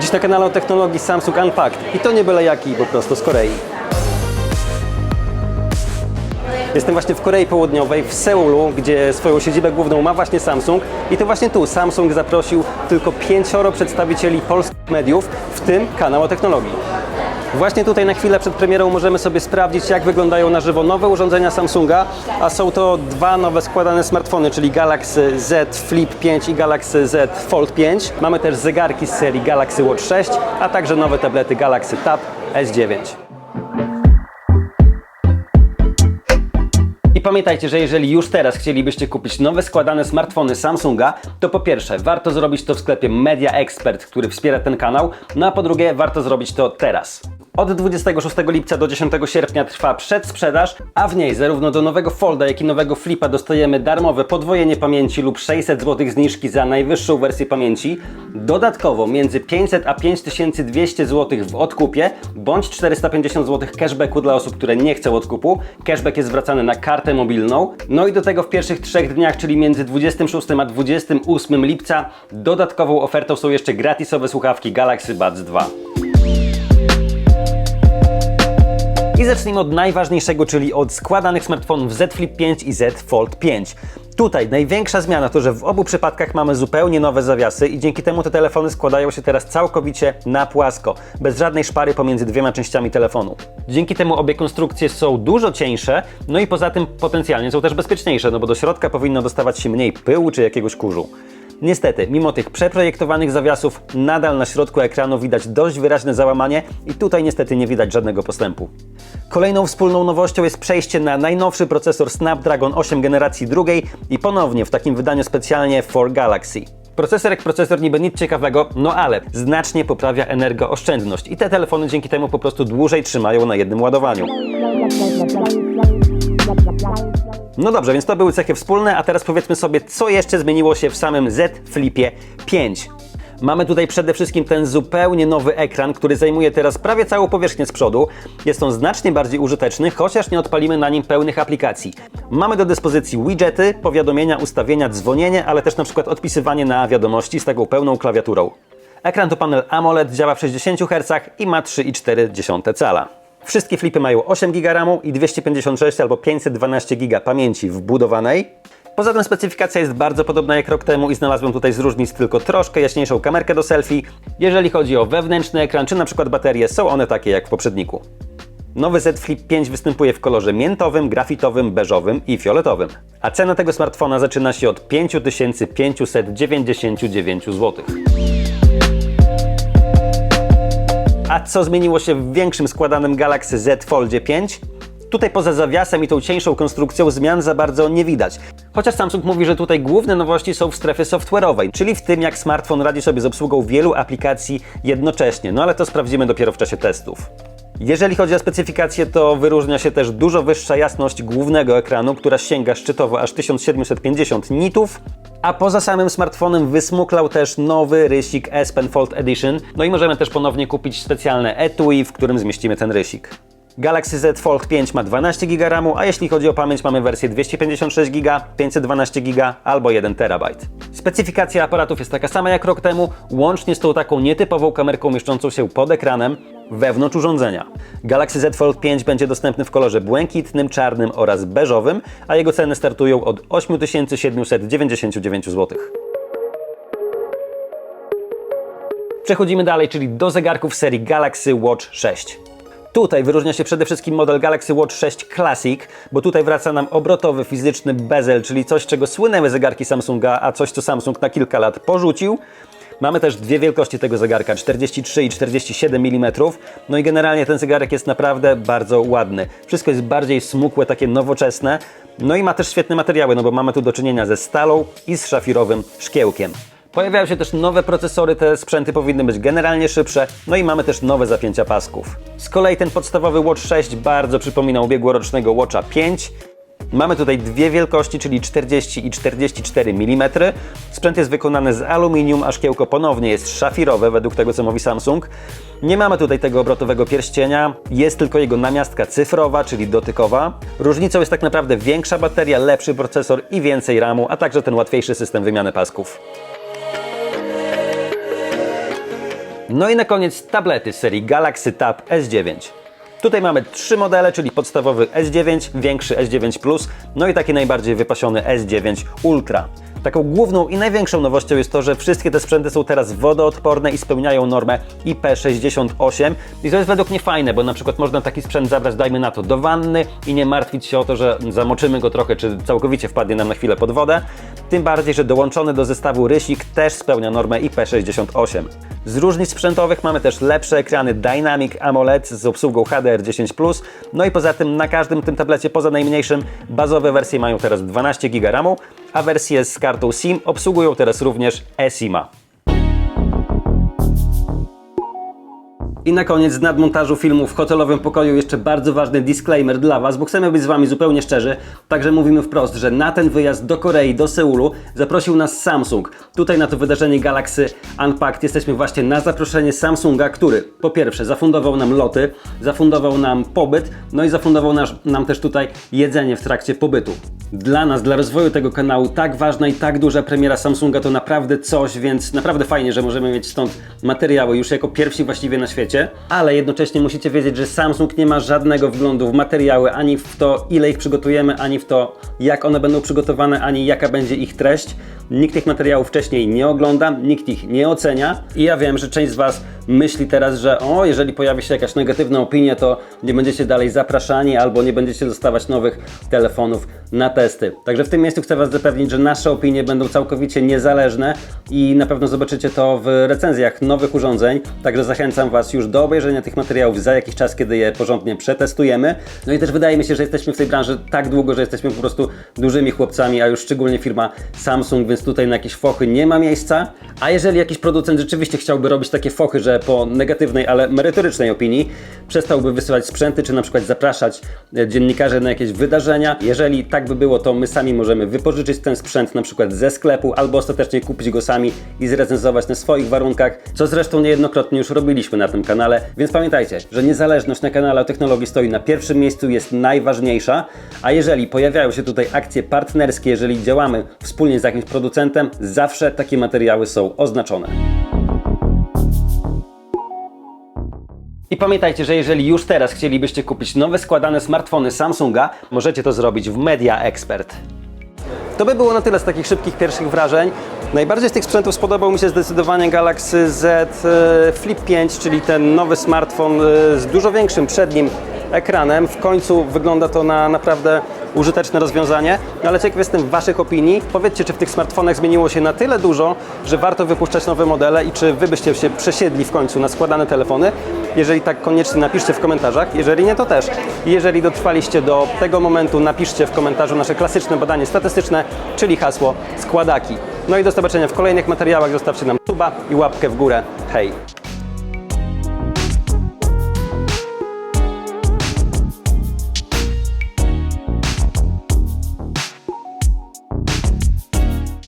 Dziś na kanale o technologii Samsung Unpacked. I to nie byle jaki, po prostu z Korei. Jestem właśnie w Korei Południowej, w Seulu, gdzie swoją siedzibę główną ma właśnie Samsung. I to właśnie tu Samsung zaprosił tylko pięcioro przedstawicieli polskich mediów, w tym kanał o technologii. Właśnie tutaj na chwilę przed premierą możemy sobie sprawdzić, jak wyglądają na żywo nowe urządzenia Samsunga, a są to dwa nowe składane smartfony, czyli Galaxy Z Flip 5 i Galaxy Z Fold 5. Mamy też zegarki z serii Galaxy Watch 6, a także nowe tablety Galaxy Tab S9. I pamiętajcie, że jeżeli już teraz chcielibyście kupić nowe składane smartfony Samsunga, to po pierwsze warto zrobić to w sklepie Media Expert, który wspiera ten kanał, no a po drugie warto zrobić to teraz. Od 26 lipca do 10 sierpnia trwa przedsprzedaż, a w niej zarówno do nowego Folda, jak i nowego Flipa dostajemy darmowe podwojenie pamięci lub 600 zł zniżki za najwyższą wersję pamięci. Dodatkowo między 500 a 5200 zł w odkupie, bądź 450 zł cashbacku dla osób, które nie chcą odkupu. Cashback jest zwracany na kartę mobilną. No i do tego w pierwszych trzech dniach, czyli między 26 a 28 lipca, dodatkową ofertą są jeszcze gratisowe słuchawki Galaxy Buds 2. I zacznijmy od najważniejszego, czyli od składanych smartfonów Z Flip 5 i Z Fold 5. Tutaj największa zmiana to, że w obu przypadkach mamy zupełnie nowe zawiasy i dzięki temu te telefony składają się teraz całkowicie na płasko, bez żadnej szpary pomiędzy dwiema częściami telefonu. Dzięki temu obie konstrukcje są dużo cieńsze, no i poza tym potencjalnie są też bezpieczniejsze, no bo do środka powinno dostawać się mniej pyłu czy jakiegoś kurzu. Niestety, mimo tych przeprojektowanych zawiasów, nadal na środku ekranu widać dość wyraźne załamanie i tutaj niestety nie widać żadnego postępu. Kolejną wspólną nowością jest przejście na najnowszy procesor Snapdragon 8 generacji drugiej i ponownie w takim wydaniu specjalnie for Galaxy. Procesor jak procesor niby nic ciekawego, no ale znacznie poprawia energooszczędność i te telefony dzięki temu po prostu dłużej trzymają na jednym ładowaniu. No dobrze, więc to były cechy wspólne, a teraz powiedzmy sobie, co jeszcze zmieniło się w samym Z Flipie 5. Mamy tutaj przede wszystkim ten zupełnie nowy ekran, który zajmuje teraz prawie całą powierzchnię z przodu. Jest on znacznie bardziej użyteczny, chociaż nie odpalimy na nim pełnych aplikacji. Mamy do dyspozycji widgety, powiadomienia, ustawienia, dzwonienie, ale też na przykład odpisywanie na wiadomości z taką pełną klawiaturą. Ekran to panel AMOLED, działa w 60 Hz i ma 3,4 cala. Wszystkie flipy mają 8 GB RAMu i 256 albo 512 GB pamięci wbudowanej. Poza tym specyfikacja jest bardzo podobna jak rok temu i znalazłem tutaj z różnic tylko troszkę jaśniejszą kamerkę do selfie. Jeżeli chodzi o wewnętrzny ekran czy na przykład baterie, są one takie jak w poprzedniku. Nowy Z Flip 5 występuje w kolorze miętowym, grafitowym, beżowym i fioletowym. A cena tego smartfona zaczyna się od 5599 zł. A co zmieniło się w większym składanym Galaxy Z Foldzie 5? Tutaj poza zawiasem i tą cieńszą konstrukcją zmian za bardzo nie widać. Chociaż Samsung mówi, że tutaj główne nowości są w strefie software'owej, czyli w tym jak smartfon radzi sobie z obsługą wielu aplikacji jednocześnie. No ale to sprawdzimy dopiero w czasie testów. Jeżeli chodzi o specyfikację, to wyróżnia się też dużo wyższa jasność głównego ekranu, która sięga szczytowo aż 1750 nitów, a poza samym smartfonem wysmuklał też nowy rysik S Pen Fold Edition, no i możemy też ponownie kupić specjalne etui, w którym zmieścimy ten rysik. Galaxy Z Fold 5 ma 12 GB RAMu, a jeśli chodzi o pamięć mamy wersję 256 GB, 512 GB albo 1 TB. Specyfikacja aparatów jest taka sama jak rok temu, łącznie z tą taką nietypową kamerką mieszczącą się pod ekranem wewnątrz urządzenia. Galaxy Z Fold 5 będzie dostępny w kolorze błękitnym, czarnym oraz beżowym, a jego ceny startują od 8799 zł. Przechodzimy dalej, czyli do zegarków serii Galaxy Watch 6. Tutaj wyróżnia się przede wszystkim model Galaxy Watch 6 Classic, bo tutaj wraca nam obrotowy fizyczny bezel, czyli coś, czego słynęły zegarki Samsunga, a coś, co Samsung na kilka lat porzucił. Mamy też dwie wielkości tego zegarka, 43 i 47 mm. No i generalnie ten zegarek jest naprawdę bardzo ładny. Wszystko jest bardziej smukłe, takie nowoczesne. No i ma też świetne materiały, no bo mamy tu do czynienia ze stalą i z szafirowym szkiełkiem. Pojawiają się też nowe procesory, te sprzęty powinny być generalnie szybsze, no i mamy też nowe zapięcia pasków. Z kolei ten podstawowy Watch 6 bardzo przypomina ubiegłorocznego Watcha 5. Mamy tutaj dwie wielkości, czyli 40 i 44 mm. Sprzęt jest wykonany z aluminium, a szkiełko ponownie jest szafirowe, według tego co mówi Samsung. Nie mamy tutaj tego obrotowego pierścienia, jest tylko jego namiastka cyfrowa, czyli dotykowa. Różnicą jest tak naprawdę większa bateria, lepszy procesor i więcej RAMu, a także ten łatwiejszy system wymiany pasków. No i na koniec tablety serii Galaxy Tab S9. Tutaj mamy trzy modele, czyli podstawowy S9, większy S9 Plus, no i taki najbardziej wypasiony S9 Ultra. Taką główną i największą nowością jest to, że wszystkie te sprzęty są teraz wodoodporne i spełniają normę IP68 i to jest według mnie fajne, bo na przykład można taki sprzęt zabrać, dajmy na to, do wanny i nie martwić się o to, że zamoczymy go trochę, czy całkowicie wpadnie nam na chwilę pod wodę. Tym bardziej, że dołączony do zestawu rysik też spełnia normę IP68. Z różnic sprzętowych mamy też lepsze ekrany Dynamic AMOLED z obsługą HDR10+, no i poza tym na każdym tym tablecie, poza najmniejszym, bazowe wersje mają teraz 12 GB RAMu, a wersje z kartą SIM obsługują teraz również eSIM-a. I na koniec z nadmontażu filmu w hotelowym pokoju jeszcze bardzo ważny disclaimer dla Was, bo chcemy być z Wami zupełnie szczerzy. Także mówimy wprost, że na ten wyjazd do Korei, do Seulu zaprosił nas Samsung. Tutaj na to wydarzenie Galaxy Unpacked jesteśmy właśnie na zaproszenie Samsunga, który po pierwsze zafundował nam loty, zafundował nam pobyt, no i zafundował nam też tutaj jedzenie w trakcie pobytu. Dla nas, dla rozwoju tego kanału tak ważna i tak duża premiera Samsunga to naprawdę coś, więc naprawdę fajnie, że możemy mieć stąd materiały już jako pierwsi właściwie na świecie, ale jednocześnie musicie wiedzieć, że Samsung nie ma żadnego wglądu w materiały, ani w to, ile ich przygotujemy, ani w to, jak one będą przygotowane, ani jaka będzie ich treść. Nikt tych materiałów wcześniej nie ogląda, nikt ich nie ocenia i ja wiem, że część z Was myśli teraz, że o, jeżeli pojawi się jakaś negatywna opinia, to nie będziecie dalej zapraszani albo nie będziecie dostawać nowych telefonów na testy. Także w tym miejscu chcę Was zapewnić, że nasze opinie będą całkowicie niezależne i na pewno zobaczycie to w recenzjach nowych urządzeń. Także zachęcam Was już do obejrzenia tych materiałów za jakiś czas, kiedy je porządnie przetestujemy. No i też wydaje mi się, że jesteśmy w tej branży tak długo, że jesteśmy po prostu dużymi chłopcami, a już szczególnie firma Samsung, więc tutaj na jakieś fochy nie ma miejsca. A jeżeli jakiś producent rzeczywiście chciałby robić takie fochy, że po negatywnej, ale merytorycznej opinii przestałby wysyłać sprzęty, czy na przykład zapraszać e, dziennikarzy na jakieś wydarzenia, jeżeli tak by było, to my sami możemy wypożyczyć ten sprzęt na przykład ze sklepu, albo ostatecznie kupić go sami i zrecenzować na swoich warunkach, co zresztą niejednokrotnie już robiliśmy na tym kanale, więc pamiętajcie, że niezależność na kanale o technologii stoi na pierwszym miejscu, jest najważniejsza, a jeżeli pojawiają się tutaj akcje partnerskie, jeżeli działamy wspólnie z jakimś producentem, zawsze takie materiały są oznaczone. Pamiętajcie, że jeżeli już teraz chcielibyście kupić nowe składane smartfony Samsunga, możecie to zrobić w Media Expert. To by było na tyle z takich szybkich pierwszych wrażeń. Najbardziej z tych sprzętów spodobał mi się zdecydowanie Galaxy Z e, Flip 5, czyli ten nowy smartfon e, z dużo większym przednim ekranem. W końcu wygląda to na naprawdę użyteczne rozwiązanie, no ale ciekaw jestem Waszych opinii. Powiedzcie, czy w tych smartfonach zmieniło się na tyle dużo, że warto wypuszczać nowe modele i czy Wy byście się przesiedli w końcu na składane telefony. Jeżeli tak, koniecznie napiszcie w komentarzach. Jeżeli nie, to też. Jeżeli dotrwaliście do tego momentu, napiszcie w komentarzu nasze klasyczne badanie statystyczne, czyli hasło składaki. No i do zobaczenia w kolejnych materiałach. Zostawcie nam suba i łapkę w górę. Hej!